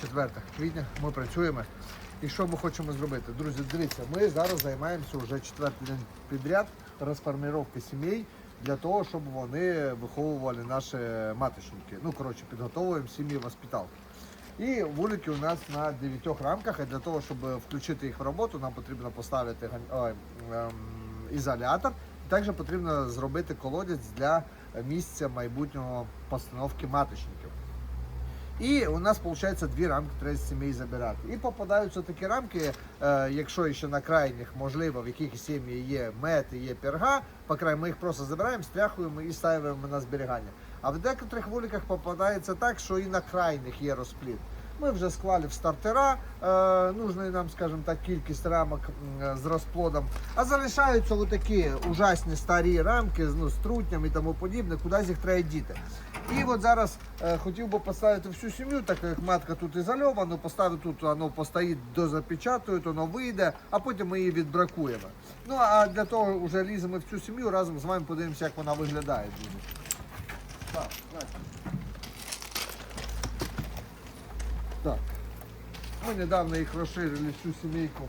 4 квітня, ми працюємо. І що ми хочемо зробити? Друзі, дивіться, ми зараз займаємося вже четвертий день підряд розформировки сімей для того, щоб вони виховували наші маточники. Ну, коротше, підготовуємо сім'ї воспиталки. І вулики у нас на 9 рамках, і для того, щоб включити їх в роботу, нам потрібно поставити ем, ізолятор. Також потрібно зробити колодязь для місця майбутнього постановки маточників. І у нас виходить дві рамки треба з сімей забирати. І попадаються такі рамки, е, якщо ще на крайніх, можливо, в яких сім'ї є мед і є перга, по краю ми їх просто забираємо, стряхуємо і ставимо на зберігання. А в декотрих вуликах попадається так, що і на крайніх є розплід. Ми вже склали в стартера, е, нужна нам, скажімо так, кількість рамок м, з розплодом. А залишаються отакі ужасні старі рамки ну, з трутням і тому подібне, кудись їх треба діти. І от зараз е, хотів би поставити всю сім'ю, так як матка тут ізольована, поставити тут, воно постоїть, дозапечатують, воно вийде, а потім ми її відбракуємо. Ну а для того вже ліземо в цю сім'ю, разом з вами подивимося, як вона виглядає. Так. Так. Ми недавно їх розширили всю сімейку.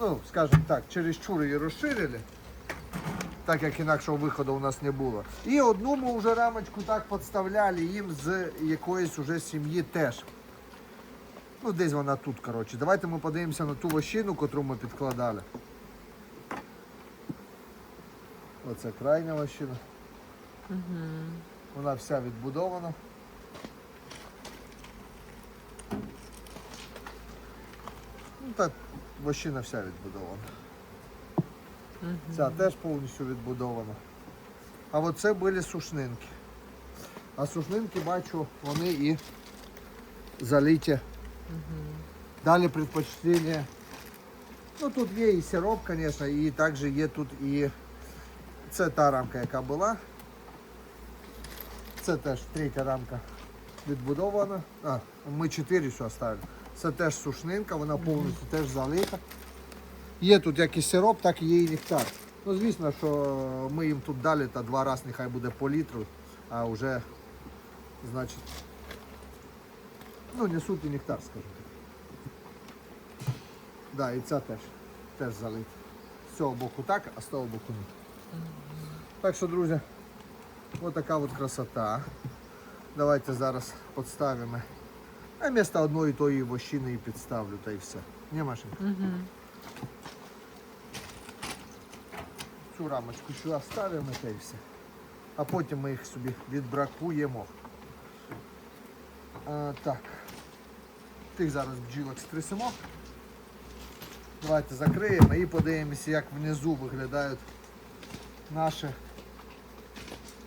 Ну, скажімо так, через чур її розширили так як інакшого виходу у нас не було. І одну ми вже рамочку так підставляли їм з якоїсь уже сім'ї теж. Ну, десь вона тут, коротше. Давайте ми подивимося на ту вощину, котру ми підкладали. Оце крайня вощина. Вона вся відбудована. Ну так, вощина вся відбудована. Ця теж повністю відбудована. А от це були сушнинки. А сушнинки, бачу, вони і залиті. Далі предпочтення. Ну тут є і сироп, звісно, і також є тут і це та рамка, яка була. Це теж третя рамка відбудована. А, ми чотири що оставили. Це теж сушнинка, вона повністю теж залита. Є тут як і сироп, так і є і нектар. Ну, звісно, що ми їм тут дали, та два рази нехай буде по літру, а вже, значить, ну, несуть і нектар, скажімо так. Да, і ця теж, теж залита. З цього боку так, а з того боку ні. Так що, друзі, ось така от красота. Давайте зараз підставимо. А вместо одної тої вощини і підставлю, та і все. Не, Машенька? Цю рамочку сюди ставимо та і все. А потім ми їх собі відбракуємо. А, так. Тих зараз бджілок стрясемо. Давайте закриємо і подивимося, як внизу виглядають наші,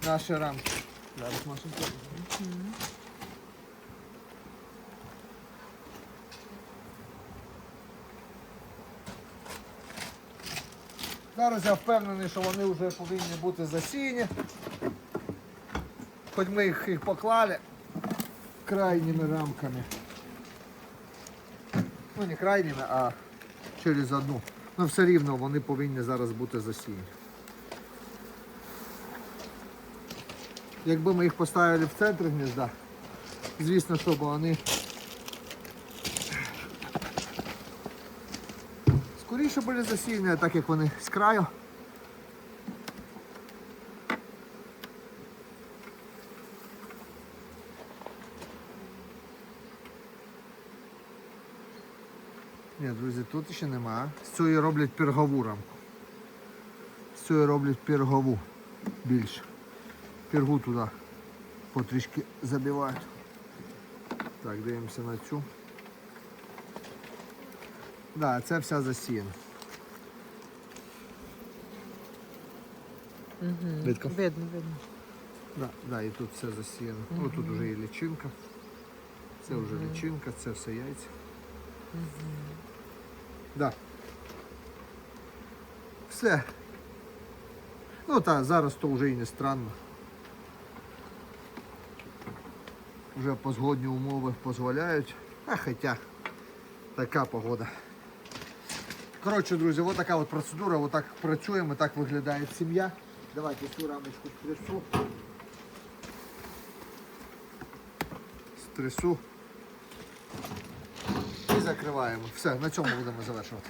наші рамки. Зараз Машенька. Зараз я впевнений, що вони вже повинні бути засіяні. Хоч ми їх, їх поклали крайніми рамками. Ну не крайніми, а через одну. Ну все рівно вони повинні зараз бути засіяні. Якби ми їх поставили в центр гнізда, звісно, щоб вони скоріше були засіяні, так як вони з краю. Ні, друзі, тут ще нема. З цієї роблять піргову рамку. З цієї роблять піргову більше. Піргу туди потрішки забивають. Так, дивимося на цю. Да, це вся засіяна. Видко? Видно, видно. Да, да, і тут все засіяно. Ось тут вже і лічинка. Це вже лічинка, це все яйця. Да. Все. Ну так, зараз то вже і не странно. Вже позгодні умови дозволяють. А хоча така погода. Коротше, друзі, ось така от процедура, Ось так працюємо, так виглядає сім'я. Давайте цю рамочку стрясу. Стрясу. І закриваємо. Все, на цьому будемо завершувати.